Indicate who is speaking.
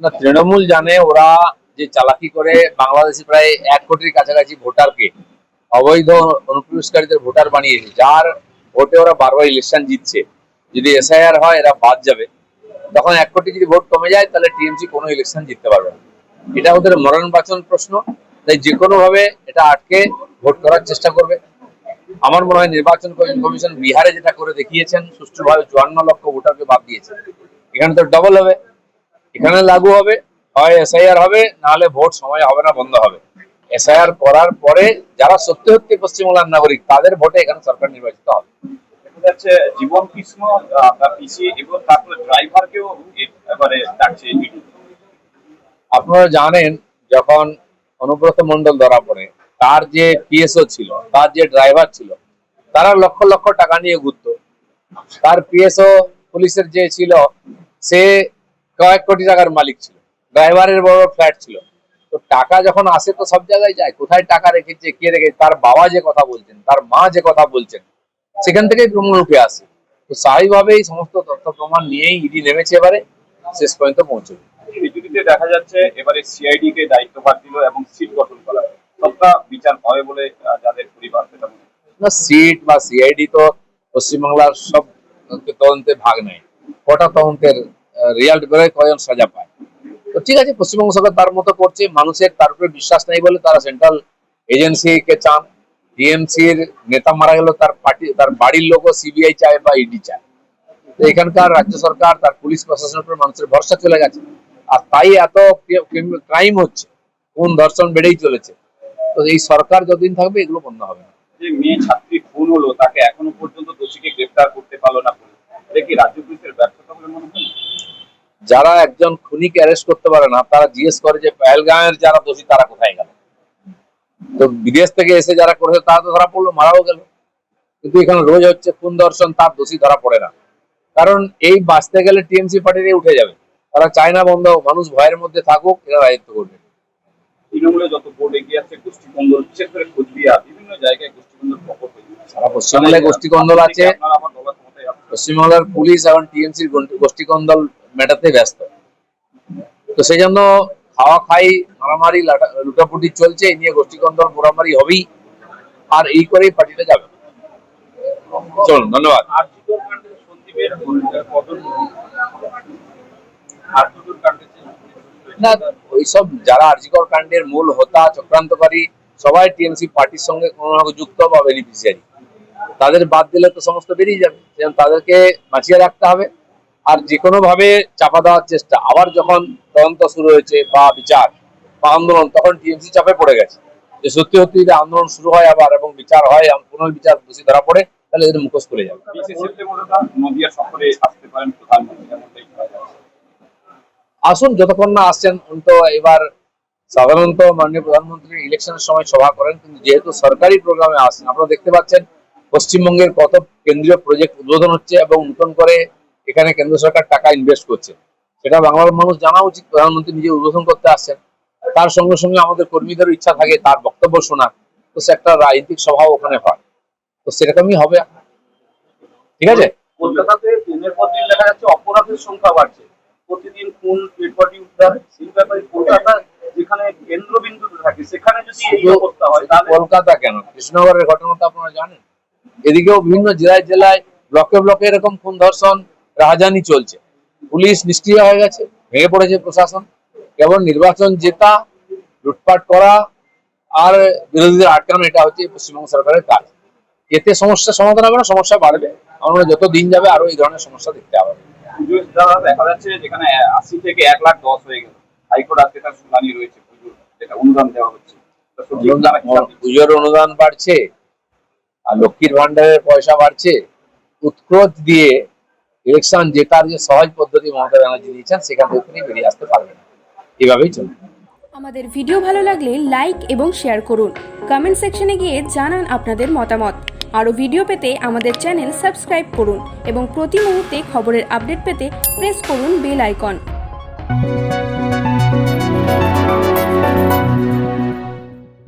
Speaker 1: না, তৃণমূল জানে, ওরা যে চালাকি করে বাংলাদেশে প্রায় এক কোটির কাছাকাছি ভোটারকে অবৈধ অনুপ্রবেশকারীদের ভোটার বানিয়েছে, যার ভোটে ওরা বারবার ইলেকশন জিতছে। যদি এসআইআর হয়, এরা বাদ যাবে। তখন এক কোটি যদি ভোট কমে যায়, তাহলে টিএমসি কোনো ইলেকশন জিততে পারবে না। এটা ওদের মরণ বাচন প্রশ্ন। তাই যে ভাবে এটা আটকে ভোট করার চেষ্টা করবে। আমার মনে হয় নির্বাচন কমিশন বিহারে যেটা করে দেখিয়েছেন, সুষ্ঠুভাবে চুয়ান্ন লক্ষ ভোটারকে বাদ দিয়েছে। এখানে তো ডবল হবে। এখানে লাগু হবে হয় এসআইআর হবে নাহলে ভোট সময় হবে না বন্ধ হবে। এসআইআর করার পরে যারা সত্যি সত্যি পশ্চিমবাংলার নাগরিক তাদের ভোটে এখানে সরকার নির্বাচিত হবে।
Speaker 2: যাচ্ছে জীবন কৃষ্ণ আহ, পিসি এবং তারপরে ড্রাইভারকেও এবারে ডাকছে
Speaker 1: আপনারা জানেন যখন অনুব্রত মন্ডল ধরা পড়ে তার যে পিএসও ছিল তার যে ড্রাইভার ছিল তারা লক্ষ লক্ষ টাকা নিয়ে ঘুরতো। তার পিএসও পুলিশের যে ছিল সে কয়েক কোটি টাকার মালিক ছিল। ড্রাইভারের বড় ফ্ল্যাট ছিল। তো টাকা যখন আসে তো সব জায়গায় যায়। কোথায় টাকা রেখেছে কে রেখেছে তার বাবা যে কথা বলছেন তার মা যে কথা বলছেন সেখান থেকেই প্রমাণ উঠে আসে। তো স্বাভাবিকভাবেই সমস্ত তথ্য প্রমাণ নিয়েই ইডি নেমেছে এবারে। শেষ পর্যন্ত পৌঁছবে।
Speaker 2: দেখা যাচ্ছে এবারে সিআইডি কে দায়িত্বভার দিল এবং সিট গঠন করা। সবটা বিচার হয় বলে যাদের পরিবার সেটা
Speaker 1: না সিট বা সিআইডি তো পশ্চিমবাংলার সব তদন্তে ভাগ নেয়। কটা তদন্তের রেজাল্ট বেরোয় কজন সাজা পায়। তো ঠিক আছে, পশ্চিমবঙ্গ সরকার তার মতো করছে, মানুষের তার উপরে বিশ্বাস নেই বলে তারা সেন্ট্রাল এজেন্সিকে চান টিএমসির নেতা মারা গেল তার পার্টি, তার বাড়ির লোকও সিবিআই চায় বা ইডি চায়। তো এখানকার রাজ্য সরকার, তার পুলিশ প্রশাসনের উপর মানুষের ভরসা চলে গেছে। আর তাই এত ক্রাইম হচ্ছে, কোন ধর্ষণ বেড়েই চলেছে। তো এই সরকার যতদিন থাকবে এগুলো বন্ধ হবে না।
Speaker 2: যে মেয়ে ছাত্রী খুন হলো, তাকে এখনও পর্যন্ত দোষীকে গ্রেফতার করতে পারল না কি রাজ্য পুলিশের ব্যর্থতা বলে মনে হয়?
Speaker 1: যারা একজন খুনিকে অ্যারেস্ট করতে পারে না তারা জিজ্ঞেস করে যে পেহেলগাঁয়ের যারা দোষী তারা কোথায় গেল? তো বিদেশ থেকে এসে যারা করেছে তারা তো ধরা পড়ল মারাও গেল। কিন্তু এখানে রোজ হচ্ছে খুন দর্শন তার দোষী ধরা পড়ে না। কারণ এই বাঁচতে গেলে টিএমসি পার্টির উঠে যাবে। তারা চায় না বন্ধ মানুষ ভয়ের মধ্যে থাকুক এরা রাজত্ব করবে।
Speaker 2: তৃণমূলে যত ভোট এগিয়ে যাচ্ছে গোষ্ঠীকন্দল বিশেষ করে কোচবিহার বিভিন্ন জায়গায় গোষ্ঠীকন্দল প্রকট
Speaker 1: সারা পশ্চিমবাংলায় গোষ্ঠী কন্দল আছে। পশ্চিমবাংলার পুলিশ এবং টিএমসির গোষ্ঠী কন্দল মেটাতে ব্যস্ত। তো সেই জন্য খাওয়া খাই, মারামারি, লাটা- লুটাপুটি চলছে, এই নিয়ে গোষ্ঠী কন্দল মোরামারি হবেই, আর এই করেই পার্টিটা যাবে। চলুন, ধন্যবাদ। না, ওইসব যারা আর্জিকর কাণ্ডের মূল হোতা, চক্রান্তকারী, সবাই টিএমসি পার্টির সঙ্গে কোনো না যুক্ত বা বেনিফিশিয়ারি তাদের বাদ দিলে তো সমস্ত বেরিয়ে যাবে। তাদেরকে বাঁচিয়ে রাখতে হবে। আর যে কোনো ভাবে চাপা দেওয়ার চেষ্টা। আবার যখন তদন্ত শুরু হয়েছে বা বিচার বা আন্দোলন তখন টিএমসি চাপে পড়ে গেছে। যে সত্যি সত্যি যদি আন্দোলন শুরু হয় আবার এবং বিচার হয় পুনর্বিচার দোষী ধরা পড়ে তাহলে এদের মুখোশ খুলে যাবে। আসুন যতক্ষণ না আসছেন উনি তো এবার সাধারণত মাননীয় প্রধানমন্ত্রী ইলেকশনের সময় সভা করেন কিন্তু যেহেতু সরকারি প্রোগ্রামে আসছেন আপনারা দেখতে পাচ্ছেন পশ্চিমবঙ্গের কত কেন্দ্রীয় প্রজেক্ট উদ্বোধন হচ্ছে এবং নতুন করে এখানে কেন্দ্র সরকার টাকা ইনভেস্ট করছে। সেটা বাংলার মানুষ জানা উচিত প্রধানমন্ত্রী নিজে উদ্বোধন করতে আসছেন। তার সঙ্গে সঙ্গে আমাদের কর্মীদেরও ইচ্ছা থাকে তার বক্তব্য শোনা তো সে একটা রাজনৈতিক সভাও ওখানে হয়। তো সেরকমই হবে। ঠিক আছে?
Speaker 2: কলকাতাতে দিনের পর দিন দেখা যাচ্ছে অপরাধের সংখ্যা বাড়ছে। প্রতিদিন খুন পেটপাটি উদ্ধার সেই ব্যাপারে কলকাতা যেখানে কেন্দ্রবিন্দুতে থাকে সেখানে যদি এই অবস্থা হয় তাহলে
Speaker 1: কলকাতা কেন? কৃষ্ণনগরের ঘটনা তো আপনারা জানেন? এদিকেও বিভিন্ন জেলায় জেলায় ব্লকে ব্লকে এরকম খুন ধর্ষণ রাহাজানি চলছে। পুলিশ নিষ্ক্রিয় হয়ে গেছে ভেঙে পড়েছে প্রশাসন। কেবল নির্বাচন জেতা লুটপাট করা আর বিরোধীদের আটকানো এটা হচ্ছে পশ্চিমবঙ্গ সরকারের কাজ। এতে সমস্যার সমাধান হবে না সমস্যা বাড়বে। আমরা যত দিন যাবে আরও এই ধরনের সমস্যা দেখতে হবে।
Speaker 2: দেখা যাচ্ছে যেখানে আশি থেকে এক লাখ দশ হয়ে গেল। হাইকোর্ট আজকে তার শুনানি রয়েছে পুজোর যেটা অনুদান দেওয়া হচ্ছে।
Speaker 1: পুজোর অনুদান বাড়ছে আর লক্ষ্মীর ভান্ডারের পয়সা বাড়ছে। উৎক্রোধ দিয়ে ইলেকশন জেতার যে সহজ পদ্ধতি মমতা ব্যানার্জি দিয়েছেন সেখান থেকে তিনি বেরিয়ে আসতে পারবেন এভাবেই চলবে।
Speaker 3: আমাদের ভিডিও ভালো লাগলে লাইক এবং শেয়ার করুন। কমেন্ট সেকশনে গিয়ে জানান আপনাদের মতামত। আরও ভিডিও পেতে আমাদের চ্যানেল সাবস্ক্রাইব করুন এবং প্রতি মুহূর্তে খবরের আপডেট পেতে প্রেস করুন বেল আইকন।